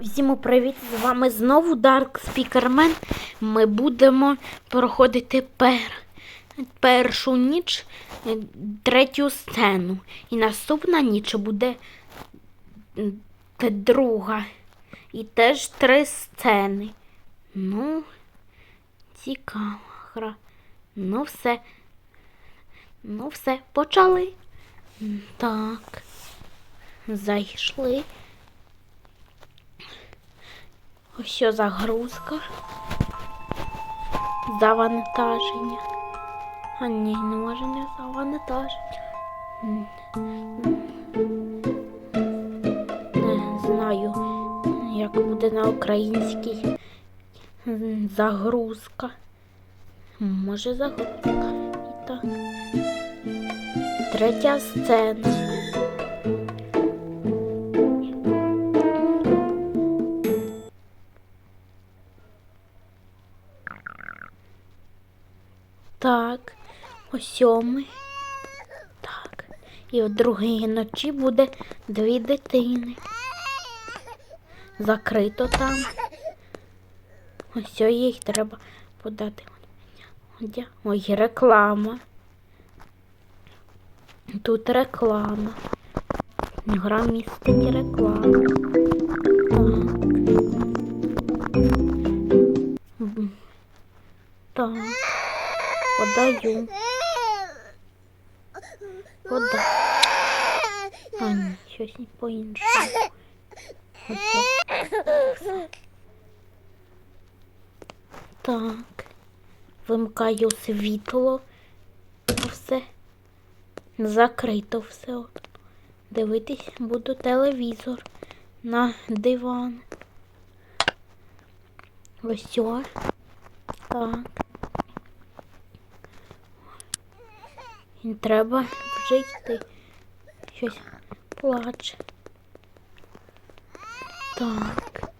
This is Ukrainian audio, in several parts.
Всім привіт! З вами знову Dark Speakerman. Ми будемо проходити пер... першу ніч, е, третю сцену. І наступна ніч буде друга. І теж три сцени. Ну, цікава гра. Ну, все. Ну, все, почали. Так. Зайшли. Ось загрузка. Завантаження. А ні, не може не завантаження. Не знаю, як буде на українській загрузка. Може загрузка. І так. Третя сцена. Так, о сьомий. Так. І о другій ночі буде дві дитини. Закрито там. Ось їх треба подати. Ой, реклама. Тут реклама. Гра містить рекламу. Так. Так. Подаю. Пода. А ні, щось не по-іншому. Так. Вимкаю світло. Все. Закрито все. Дивитись буду телевізор на диван. Ось. Так. І треба вже йти. Щось плаче. Так.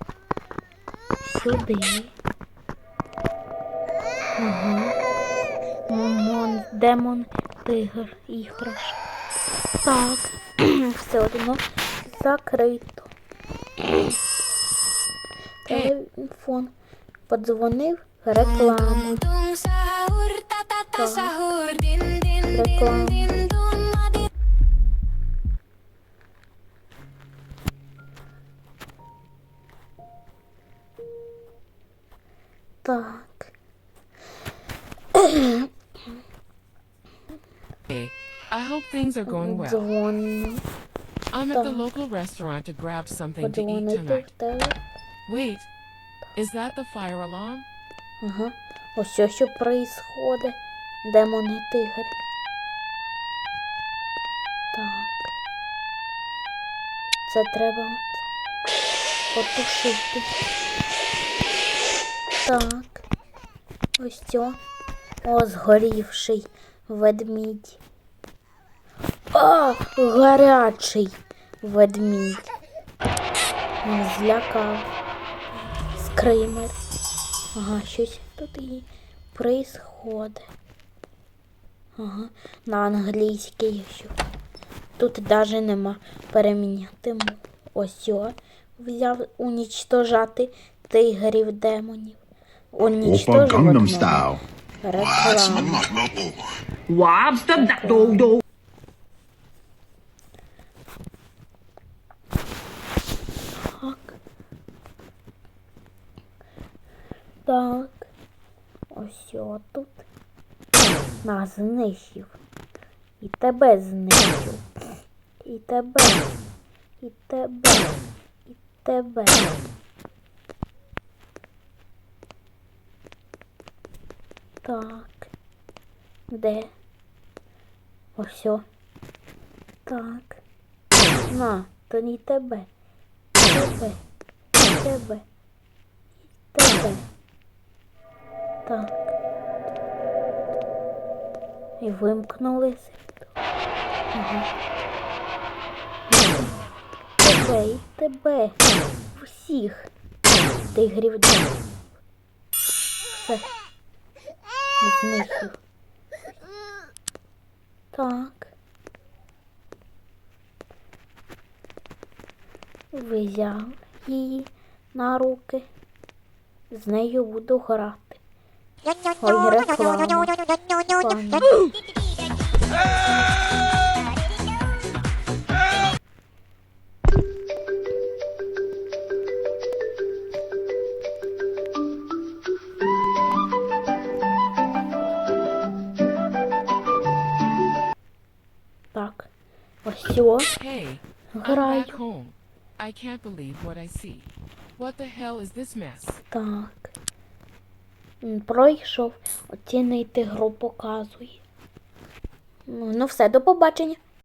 Сюди. Ага. Мон, демон, тигр, іграш. Так. Все одно закрито. Телефон. Подзвонив реклама. Tung tung sahur, ta ta ta Tak. sahur, din din din Reklam. din dun madi. Так. Hey, I hope things are going well. Дзвони. I'm at the Так. local restaurant to grab something to eat Подзвонити в tonight. тебе. Wait, is that the fire alarm? Ага. Ось що, що происходить. Демон і тигр. Це треба потушити. Так. Ось цьо. О, згорівший ведмідь. А, гарячий ведмідь. Злякав. Скример. Ага, щось тут і происходить. Ага, на англійській. Тут даже нема переміняти. Ось о, взяв унічтожати тигрів демонів. Đồ đồ Так. Так. Ось о тут. Нас знищив. І тебе знищив. І тебе. І тебе. І тебе. Так. Де? Ось. Так. На, то не тебе. Тебе. Тебе. Тебе. Так. І вимкнули світло. Ага тебе і тебе. Всіх тигрів дав. Все. Знищив. Так. Взяв її на руки. З нею буду грати. Ой, грифон. відео. Граю. Так. Пройшов. Оцінити гру показує. Ну, ну, все, до побачення.